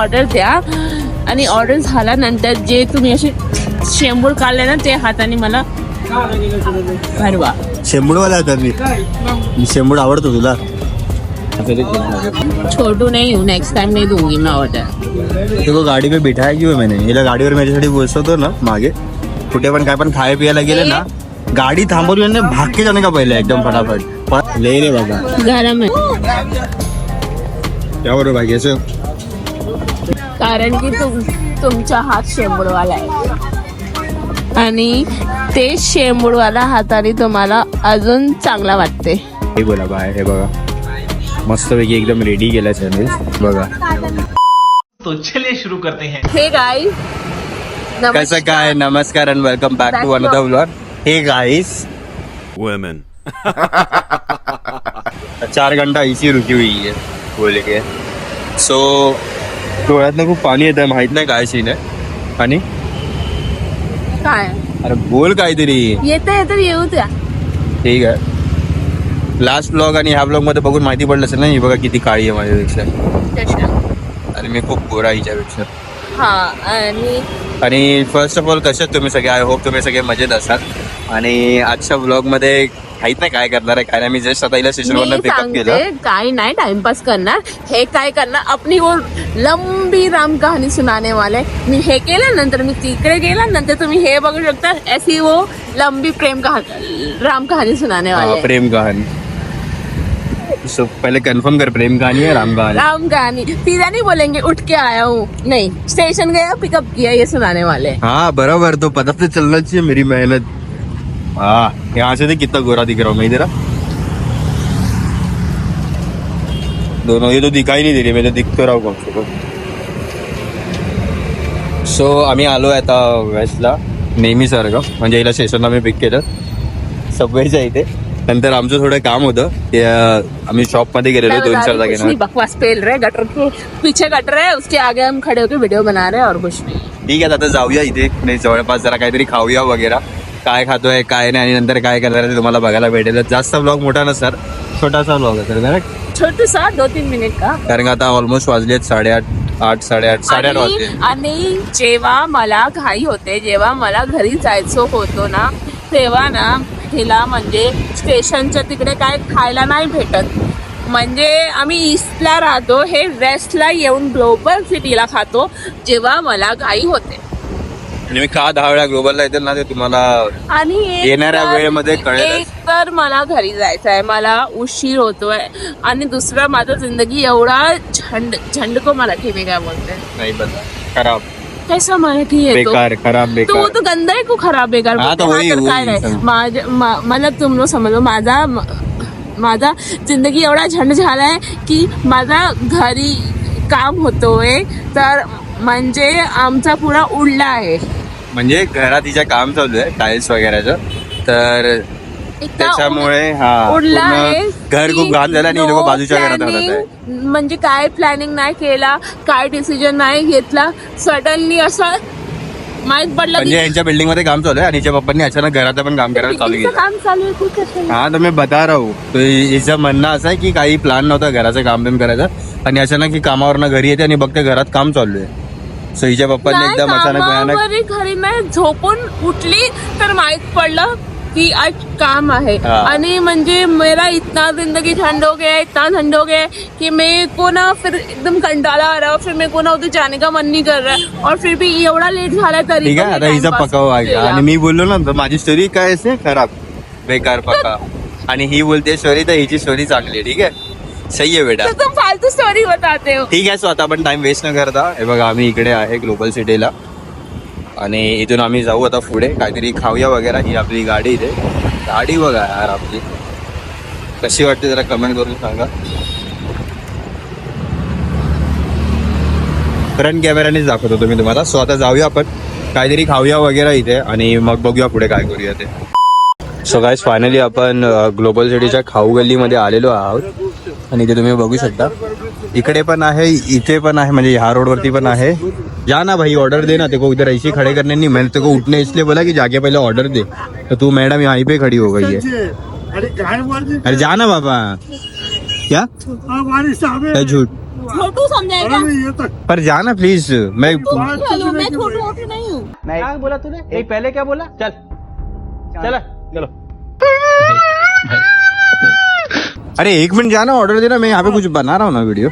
Order द्या. आणि order झाल्यानंतर जे तुम्ही असे शेंबूड काढले ना ते हाताने मला भरवा. शेंबूडवाला होता मी शेंबूड आवडतो तुला. छोटू नहीं हूँ नेक्स्ट टाइम नहीं दूंगी मैं ऑर्डर देखो गाडी पे बिठाया क्यों मैंने? हिला गाडीवर माझ्यासाठी बसवतो ना मागे. कुठे पण काय पण खाय पियाला गेले ना गाडी थांबवली आणि भाग के जाणे का पहिले एकदम फटाफट. ले रे बाबा. गरम आहे त्यावर भाई असं कारण की तुम तुमचा हात शेंबूडवाला आहे. आणि ते शेंबूडवाला हाताने तुम्हाला अजून चांगला वाटते. हे बोला बाय हे बघा. मस्तपैकी एकदम रेडी केला सँडविच बघा. तो चलिए शुरू करते हैं. हे गाईज कसं काय? नमस्कार and welcome back to another vlog hey guys women. चार घंटा इसी रुकी हुई है बोले के. सो डोळ्यातनं खूप पाणी येतं माहीत नाही काय सीन आहे. आणि? काय? अरे बोल काहीतरी. येतं येतं येऊ द्या. ठीक आहे. लास्ट ब्लॉग आणि ह्या ब्लॉगमध्ये बघून माहिती पडलं असेल ना ही बघा किती काळी आहे माझ्यापेक्षा. आणि मी खूप गोरा हिच्यापेक्षा. हा आणि? आणि फर्स्ट ऑफ ऑल कसे तुम्ही सगळे? आय होप तुम्ही सगळे मजेत असाल. आणि आजच्या ब्लॉगमध्ये माहित नाही काय करणार आहे काय नाही. मी जस्ट आता हिला स्टेशन मी वरनं पिकअप केलं. सांगते काही नाही टाइमपास करणार. हे काय करणार? अपनी वो लंबी राम कहाणी सुनाने वाले. मी हे केल्यानंतर मी तिकडे गेल्यानंतर तुम्ही हे बघू शकता. ऐसी वो लंबी प्रेम कहाणी राम कहाणी सुनाने हाँ, वाले. प्रेम कहानी सो पहले कंफर्म कर प्रेम कहानी है राम कहानी राम कहानी सीधा नहीं बोलेंगे उठ के आया हूँ. नहीं स्टेशन गया पिकअप किया ये सुनाने वाले. हाँ बराबर तो पता तो चलना चाहिए मेरी मेहनत। हाँ यहाँ से देख कितना गोरा दिख रहा हूँ मैं इधर। दोनों ये तो दिखाई नहीं दे रही मैं तो दिख तो रहा हूँ कम से कम सो आम्ही आलो आहे आता वेस्टला नेहमीसारखं म्हणजे हिला स्टेशनला मी पिक केलं सबवेच्या इथे नंतर आमचं थोडं काम होतं ते आम्ही शॉपमध्ये गेलेलो दोन चार नहीं बकवास पेल रहे गटर के पीछे गटर है उसके आगे हम खड़े होकर वीडियो बना रहे हैं और कुछ नहीं ठीक आहे आता जाऊया इथे नाही जवळपास जरा काहीतरी खाऊया वगैरे काय खातोय काय नाही आणि नंतर काय करणार आहे ते तुम्हाला बघायला भेटेल. जास्त ब्लॉग मोठा नसणार छोटासा ब्लॉग असेल करेक्ट छोटू सा दो तीन मिनिट का? कारण का आता ऑलमोस्ट वाजले आहेत साडेआठ आठ साडेआठ साडेआठ वाजले. आणि आणि जेव्हा मला घाई होते जेव्हा मला घरी जायचं होतो ना तेव्हा ना हिला म्हणजे स्टेशनच्या तिकडे काय खायला नाही भेटत. म्हणजे आम्ही ईस्टला राहतो हे वेस्टला येऊन ग्लोबल सिटीला खातो जेव्हा मला घाई होते. आणि मी का दहा वेळा ग्लोबलला येते ना ते तुम्हाला आणि एक येणाऱ्या तर- वेळेमध्ये कळेलच. एक तर मला घरी जायचं आहे मला उशीर होतोय. आणि दुसरा माझा जिंदगी एवढा झंड झंड को मराठी में काय बोलते. नाही बघा खराब. कैसा मराठी आहे तो बेकार खराब तो बेकार. तो गंदा आहे को खराब बेकार हा, बोलते. तो वही- तर काय वही नाही. समज. मा- मला तुम लोग समजलो माझा माझा जिंदगी एवढा झंड झालाय की माझा घरी काम होतोय तर म्हणजे आमचा पुरा उडला आहे. म्हणजे घरात तिच्या काम चालू आहे टाईल्स वगैरेचं. तर त्याच्यामुळे हा घर खूप घाण झालं आणि लोक बाजूच्या घरात राहत planning, आहे. म्हणजे काय प्लॅनिंग नाही केला काय डिसिजन नाही घेतला. सडनली असं माहीत पडलं म्हणजे यांच्या बिल्डिंगमध्ये काम चालू आहे आणि हिच्या पप्पांनी अचानक घराचं पण काम करायला चालू केलं. काम चालू आहे खूप हा तर मी बता रहा हूँ. तो हिचं म्हणणं असं आहे की काही प्लॅन नव्हता घराचं काम बिम करायचं. आणि अचानक ही कामावरनं घरी येते आणि बघते घरात काम चालू आहे. सो हिच्या पप्पांनी एकदम अचानक भयानक घरी नाही. झोपून उठली तर माहीत पडलं की आज काम आहे. हा. आणि म्हणजे मेरा इतना जिंदगी ठंड हो गया है, इतना ठंड हो गया है कि मेरे को ना फिर एकदम कंटाला आ रहा है फिर मेरे को ना उधर जाने का मन नहीं कर रहा है। और फिर भी एवढा लेट झाला तरी ठीक आहे मी आता हिचा पकाव. आणि मी बोललो ना तर माझी स्टोरी काय असते खराब. बेकार पका आणि ही बोलते स्टोरी तर हिची स्टोरी चांगली ठीक आहे? सही आहे बेटा। तर तुम फालतू स्टोरी बताते हो। ठीक आहे सो आता आपण टाइम वेस्ट न करता. हे बघा आम्ही इकडे आहे ग्लोबल सिटीला आणि इथून आम्ही जाऊ आता पुढे. काहीतरी खाऊया वगैरे ही आपली गाडी इथे. गाडी बघा यार आपली. कशी वाटते जरा कमेंट करून सांगा. फ्रंट कॅमेऱ्यानेच दाखवतो तुम्ही तुम्हाला. सो आता जाऊया आपण. काहीतरी खाऊया वगैरे इथे आणि मग बघूया पुढे काय करूया ते. सो गाईज फायनली आपण ग्लोबल सिटीच्या खाऊ गल्लीमध्ये आलेलो आहोत. आणि इथे तुम्ही बघू शकता. इकडे पण आहे इथे पण आहे म्हणजे ह्या रोडवरती पण आहे. जा ना भाई ऑर्डर दे ना. तेको इधर ऐसे खड़े करने नहीं मैंने तेको उठने इसलिए बोला कि जाके पहले ऑर्डर दे. तो तू मैडम यहीं पे खड़ी हो गई है. अरे जा ना बाबा. क्या झूठ. छोटू समझाएगा पर जा ना प्लीज़ मैं मैं छोटू नहीं हूँ। क्या बोला तूने? पहले क्या बोला? चल। चला। चलो। अरे एक मिनट जाना ऑर्डर देना मैं यहाँ पे कुछ बना रहा हूँ ना वीडियो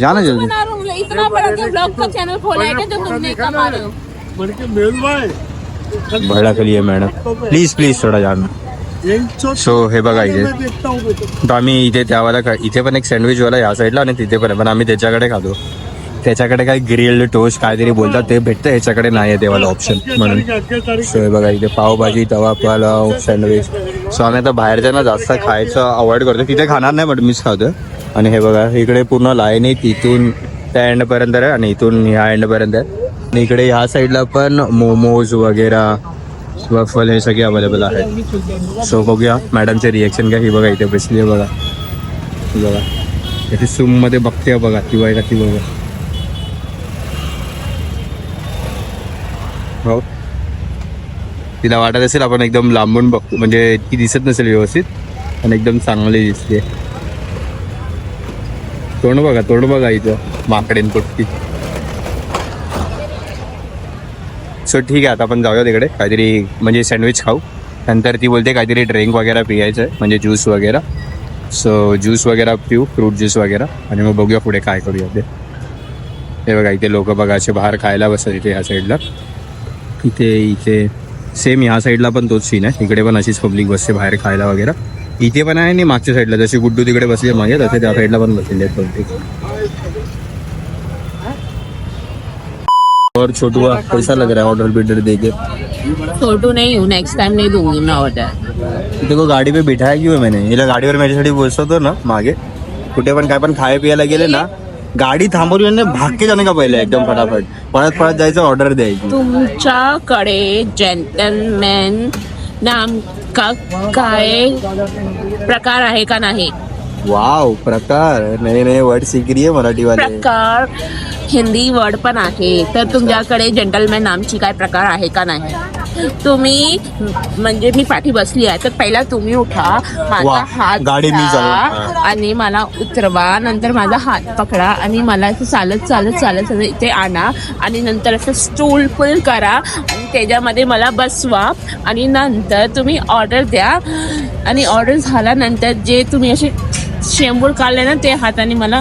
जाना जल्दी। बना रहा हूँ इतना बड़ा तो ब्लॉग का चैनल खोला है क्या जो तुमने कमा रहे हो? आहे मॅडम। प्लीज़ प्लीज़ थोडा जाना। सो हे बघा इथे तर आम्ही इथे त्यावाला खा- इथे पण एक सँडविचवाला या साईडला आणि तिथे पण पण आम्ही त्याच्याकडे खातो. त्याच्याकडे काय ग्रिल्ड टोस्ट काहीतरी बोलतात ते भेटतं. ह्याच्याकडे नाही आहे तेव्हा ऑप्शन म्हणून. सो हे बघा इथे पावभाजी तवा पुलाव सँडविच सो आम्ही आता बाहेरच्या जास्त खायचं अवॉइड करतो तिथे खाणार नाही बट मीच खातो आणि हे बघा इकडे पूर्ण लाईन आहे तिथून त्या एंडपर्यंत आहे आणि इथून ह्या एंडपर्यंत आहे. आणि इकडे ह्या साईडला पण मोमोज वगैरे वफल हे सगळे अवेलेबल आहे सो बघूया. मॅडमचे रिएक्शन काय? ही बघा इथे बसली आहे बघा बघा. इथे सूममध्ये बघते बघा ती बाई ती बघा. हो. तिला वाटत असेल आपण एकदम लांबून बघतो म्हणजे ती दिसत नसेल व्यवस्थित पण एकदम चांगली दिसते तोंड बघा तोंड बघा इथं माकडेन पोटती सो ठीक आहे आता आपण जाऊया तिकडे काहीतरी म्हणजे सँडविच खाऊ. नंतर ती बोलते काहीतरी ड्रिंक वगैरे पियायचं आहे म्हणजे ज्यूस वगैरे. सो ज्यूस वगैरे पिऊ फ्रूट ज्यूस वगैरे आणि मग बघूया पुढे काय करूया ते. हे बघा इथे लोक बघा असे बाहेर खायला बसतात इथे ह्या साईडला इथे इथे. सेम ह्या साईडला पण तोच सीन आहे. इकडे पण अशीच पब्लिक बसते बाहेर खायला वगैरे. इथे पण आहे आणि मागच्या साईडला जशी गुड्डू तिकडे बसली मागे तसे त्या साईडला पण बसलेले आहेत पब्लिक और छोटुआ कैसा लग रहा है ऑर्डर बिल्डर दे के छोटू नहीं हूँ नेक्स्ट टाइम नहीं दूंगी मैं ऑर्डर देखो गाडी पे बिठाया क्यों है मैंने? हिला गाडीवर माझ्यासाठी बसवतो ना मागे. कुठे पण काय पण खाय पियाला गेले ना गाडी थांबवली आणि भाग के जाणे का पहिले? एकदम फटाफट. पळत पळत जायचं ऑर्डर द्यायची. तुमच्याकडे जेंटलमॅन नाम का काय प्रकार आहे का नाही? वाव प्रकार. नवे नवे वर्ड शिक रही है मराठी वाले प्रकार हिंदी वर्ड पण आहे. तर तुमच्याकडे जेंटलमॅन नामची काय प्रकार आहे का नाही? तुम्ही म्हणजे मी पाठी बसली आहे तर पहिला तुम्ही उठा माझा वा, हात गाडी मी घ्या. हा. आणि मला उतरवा नंतर माझा हात पकडा आणि मला असं चालत चालत चालत चालत इथे आणा आणि नंतर असं स्टूल फुल करा आणि त्याच्यामध्ये मला बसवा आणि नंतर तुम्ही ऑर्डर द्या आणि ऑर्डर झाल्यानंतर जे तुम्ही असे शेंबूड काढले ना ते हाताने मला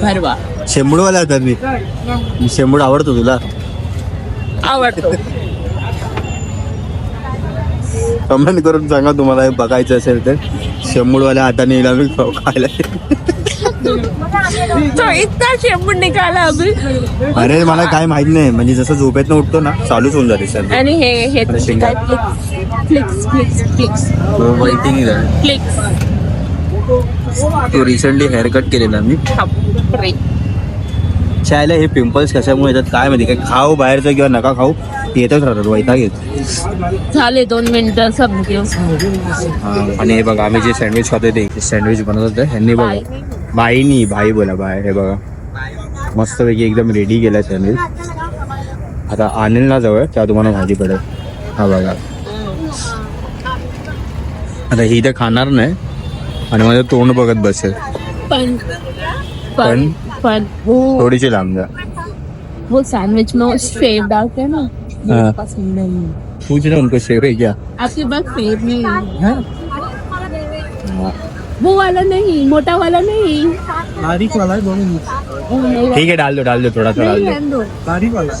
भरवा शेंबूडवाला होता मी शेंबूड आवडतो तुला आवडतो कमेंट करून सांगा तुम्हाला हे बघायचं असेल तर. शेंबूडवाल्या हाताने हिला मी खाऊ खायला. तो इतना शेंबूड निघाला अभि अरे मला काय माहीत नाही. म्हणजे जसं झोपेतनं उठतो ना चालूच होऊन जाते सर आणि हे हे अरे शेंगा. काय फ्लिक्स फ्लिक्स. फ्लिक्स वेटिंग फ्लिक्स. तो रिसेंटली हेअर कट केलेला मी. शाळेला हे पिंपल्स कशामुळे येतात काय माहिती काय खाऊ बाहेरचं किंवा नका खाऊ येतच राहतात वैताग येत. झाले दोन मिनिटं सब आणि हे बघा आम्ही जे सँडविच खातोय ते सँडविच बनवत होते ह्यांनी बघा. बाईनी भाई बोला बाय हे बघा. मस्तपैकी एकदम रेडी केलाय सँडविच आता आणेल ना जवळ तेव्हा तुम्हाला माहिती पडेल. हा बघा. आता ही तर खाणार नाही आणि माझं तोंड बघत बसेल. पण पण? वो थोडीशी लांब जा वो सैंडविच में सेव डालते हैं ना वो हाँ। पसंद नहीं है। पूछ ना उनको शेव है क्या? आपके पास सेव नहीं है? वो वाला नहीं मोटा वाला नहीं। बारीक वाला है दोनों वो नहीं। ठीक है डाल दो डाल दो थोड़ा सा डाल दो। रहने दो बारीक वाला।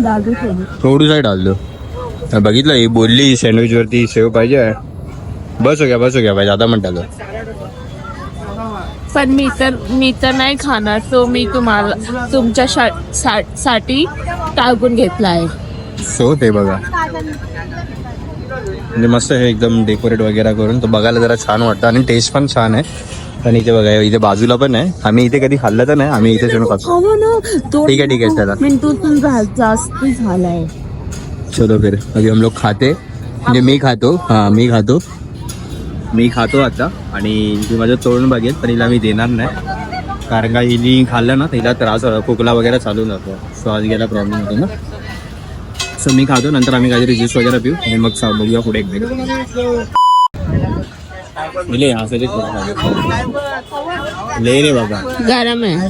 डाल दो थोड़ी। थोडूसा डाल दो। हा, बघितलं ही बोलली सँडविच वरती सेव पाहिजे बस हो गया बस हो गया भाई ज़्यादा मत डालो। पण मी तर मी तर नाही खाणार. तो मी तुम्हाला तुमच्या शा- सा- साठी टाकून घेतला आहे. सो ते बघा. म्हणजे मस्त हे एकदम डेकोरेट वगैरे करून तो बघायला जरा छान वाटतं आणि टेस्ट पण छान आहे. आणि इथे बघा इथे बाजूला पण आहे. आम्ही इथे कधी खाल्लं तर नाही आम्ही इथे खातो. ठीक है, ठीक है, चला. झा- जास्त झालाय. चलो फिर. अभी हम लोग खाते. म्हणजे मी खातो. हा मी खातो. मी खातो आता आणि ती माझं तोडून बघेल पण हिला मी देणार नाही. कारण का हिनी खाल्लं ना तिला हिला त्रास खोकला वगैरे चालू जातो. श्वास घ्यायला प्रॉब्लेम होतो ना. सो मी खातो नंतर आम्ही काहीतरी ज्यूस वगैरे पिऊ आणि मग सा- बघूया पुढे एक मिले यहाँ से ले रे बाबा. गरम आहे.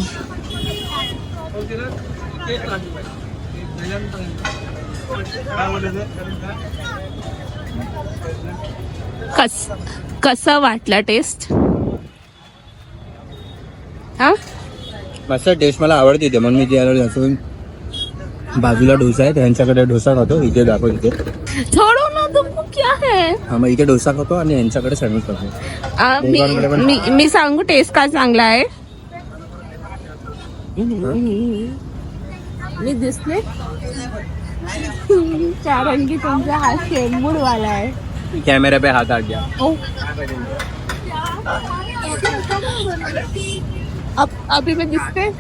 कस कसं वाटलं टेस्ट हा? टेस्ट मला आवडते ते. म्हणून मी ते बाजूला डोसा आहे त्यांच्याकडे डोसा खातो इथे दाखव इथे. छोडो ना तुमको क्या है हा मग इथे डोसा खातो आणि यांच्याकडे सँडविच खातो मी मी मी सांगू टेस्ट काय चांगला आहे? मी दिसले कारण की तुमचा हा शेंबूड वाला आहे. कॅमेरा पे हात आठ गया। ओ। अब अभी मैं दिसते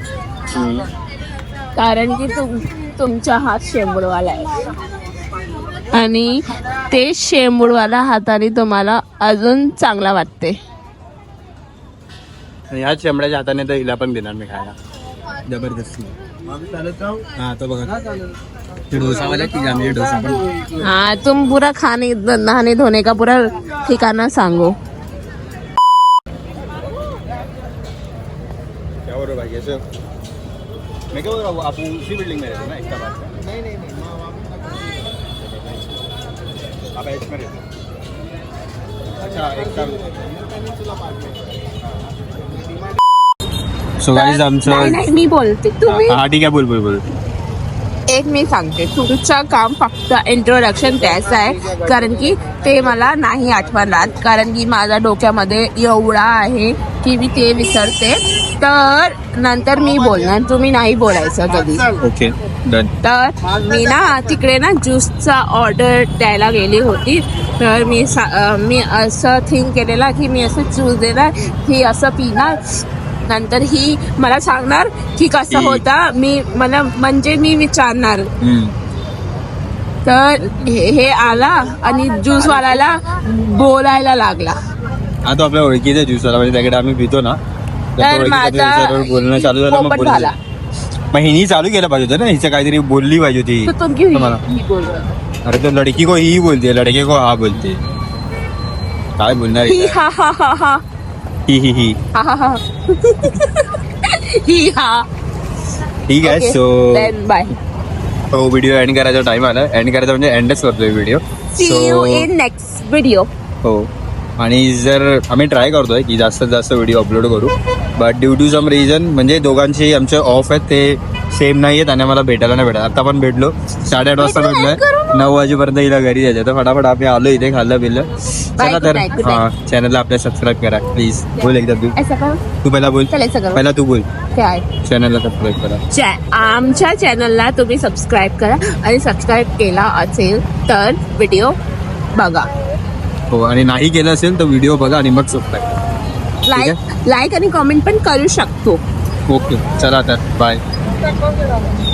कारण की तुम तुमचा हात शेंबूडवाला आहे. आणि ते शेंबूडवाला हाताने तुम्हाला अजून चांगला वाटते. ह्या चेंबड्याच्या हाताने तर हिला पण देणार मी खायला. जबरदस्ती. हा तो बघा. ते डोसावाला की जामली डोसा पण हाँ। तुम पूरा खाने नहाने धोने का पूरा ठिकाना सांगो। क्या बोल रहे हो भाई कैसे हो? मैं क्या बोल रहा हूँ आप उसी बिल्डिंग में रहते हो ना एकता का? नहीं नहीं नहीं आप एच में रहते हो? अच्छा एकता सो नाही आमचं नाही मी बोलते। तुम्ही हा ठीक आहे बोल बोल बोल। एक मी सांगते. तुमचं काम फक्त इंट्रोडक्शन द्यायचं आहे. कारण की ते मला नाही आठवण राहत कारण की माझ्या डोक्यामध्ये एवढा आहे की मी ते विसरते. तर नंतर मी बोलणार. तुम्ही नाही बोलायचं कधी. ओके तर मी ना तिकडे ना ज्यूसचा ऑर्डर द्यायला गेली होती. तर मी मी असं थिंक केलेला की मी असं ज्यूस देणार. ही असं पिणार. नंतर ही मला सांगणार की कसं होता मी मला म्हणजे मी विचारणार. तर हे हे आला आणि ज्यूसवाल्याला बोलायला लागला हा तो आपल्या ओळखीचा ज्यूस वाला म्हणजे त्याकडे आम्ही पितो ना तर बोलणं चालू झालं मग पोपट. झाला मग हिनी चालू केलं पाहिजे होतं ना हिचं काहीतरी बोलली पाहिजे होती तुम्हाला. ही. अरे तो लड़की को ही बोलते लड़के को हा बोलते काय बोलणार ही आहे? हा हा हा हा ही ही ही हा हा हा ही हा ठीक आहे सो बाय तो व्हिडिओ एंड करायचा टाइम आला. एंड करायचा म्हणजे एंडच करतोय video see you in next video हो. आणि जर आम्ही ट्राय करतोय की जास्तीत जास्त व्हिडिओ अपलोड करू but due to some reason म्हणजे दोघांचे आमचे ऑफ आहेत ते सेम नाही आहेत आणि आम्हाला भेटायला नाही भेटत आता पण भेटलो. साडेआठ वाजता भेटलोय. नऊ वाजेपर्यंत हिला घरी जायचं तर फटाफट आम्ही आलो इथे खाल्लं पिल्लं चला तर हा चॅनलला आपल्या सबस्क्राईब करा प्लीज बोल एकदा तू. तू पहिला बोल. पहिला तू बोल. चॅनलला सबस्क्राईब करा. आमच्या चॅनलला तुम्ही सबस्क्राईब करा आणि सबस्क्राईब केला असेल तर व्हिडिओ बघा. हो आणि नाही केलं असेल तर व्हिडिओ बघा आणि मग सबस्क्राईब लाईक लाईक आणि कॉमेंट पण करू शकतो. ओके चला तर बाय la.